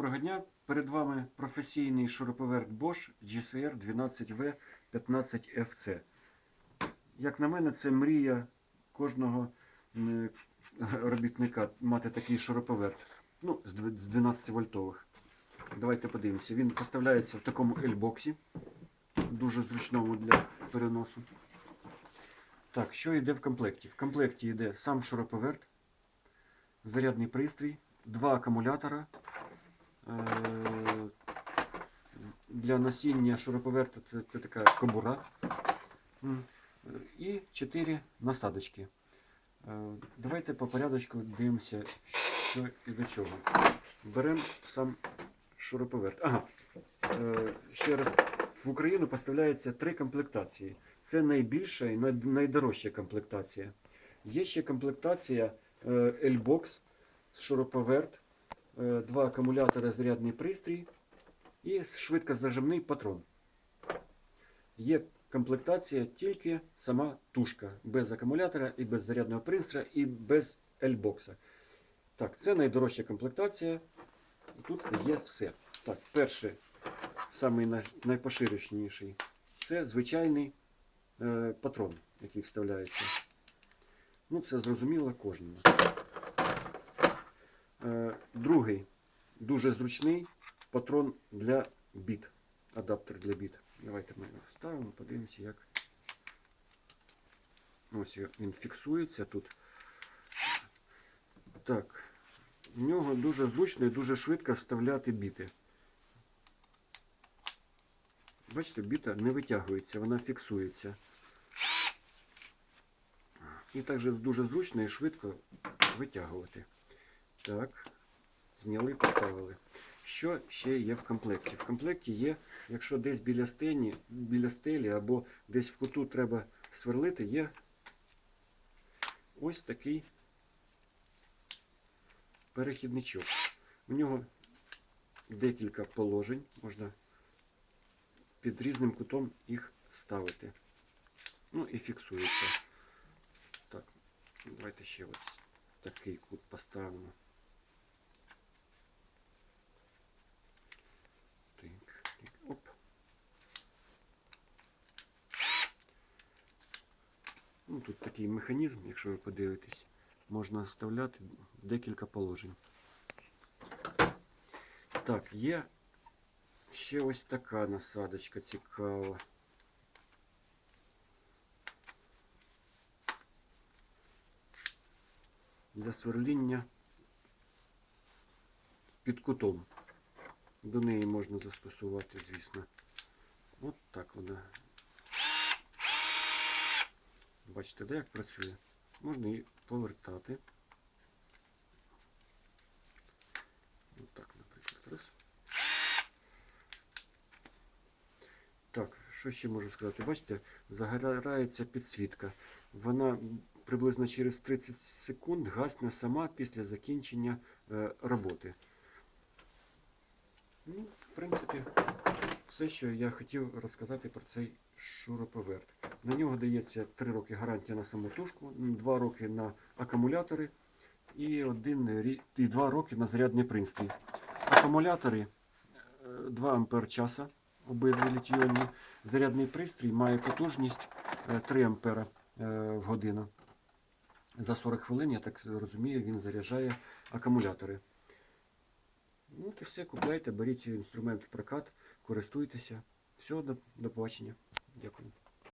Доброго дня! Перед вами професійний шуруповерт Bosch GCR 12V 15FC. Як на мене, це мрія кожного робітника мати такий шуруповерт. Ну, з 12 вольтових. Давайте подивимося. Він поставляється в такому L-боксі, дуже зручному для переносу. Так, що йде в комплекті? В комплекті йде сам шуруповерт, зарядний пристрій, два акумулятора. Е, Для носіння шуруповерта це, це така кобура. Е, І чотири насадочки. Е, Давайте по порядочку дивимося, що і до чого. Беремо сам шуруповерт. Ага. Ще раз, в Україну поставляється три комплектації. Це найбільша і найдорожча комплектація. Є ще комплектація L-Box, шуруповерт, два акумулятори, зарядний пристрій і швидкозажимний патрон. Є комплектація тільки сама тушка, без акумулятора і без зарядного пристрою, і без L-бокса. Так, це найдорожча комплектація. І тут є все. Так, перший, самий найпоширеніший, це звичайний е, патрон, який вставляється. Ну, це зрозуміло кожному. Е, другий дуже зручний патрон для біт. Адаптер для біт. Давайте ми його вставимо, подивимося, як. Ось він фіксується тут. Так. В нього дуже зручно і дуже швидко вставляти біти. Бачите, біта не витягується, вона фіксується. І також дуже зручно і швидко витягувати. Так, зняли, поставили. Що ще є в комплекті? В комплекті є, якщо десь біля стені, біля стелі або десь в куту треба сверлити, є ось такий перехідничок. У нього декілька положень, можна під різним кутом їх ставити. Ну і фіксується. Так, давайте ще ось такий кут поставимо. Ну, тут такий механізм, якщо ви подивитесь, можна вставляти декілька положень. Так, є ще ось така насадочка цікава. Для сверління під кутом. До неї можна застосувати, звісно. От так вона. Бачите, де як працює? Можна її повертати. От так, наприклад. Раз. Так, що ще можу сказати? Бачите, загорається підсвітка. Вона приблизно через 30 секунд гасне сама після закінчення е, роботи. Ну, в принципі, все, що я хотів розказати про цей шуруповерт. На нього дається 3 роки гарантія на самотужку, 2 роки на акумулятори і, один, рі- і 2 роки на зарядний пристрій. Акумулятори е, 2 ампер часа, обидві літійонні. Зарядний пристрій має потужність е, 3 ампера е, в годину. За 40 хвилин, я так розумію, він заряджає акумулятори. Ну, і все, купляйте, беріть інструмент в прокат, користуйтеся. Все, до, до побачення. Дякую.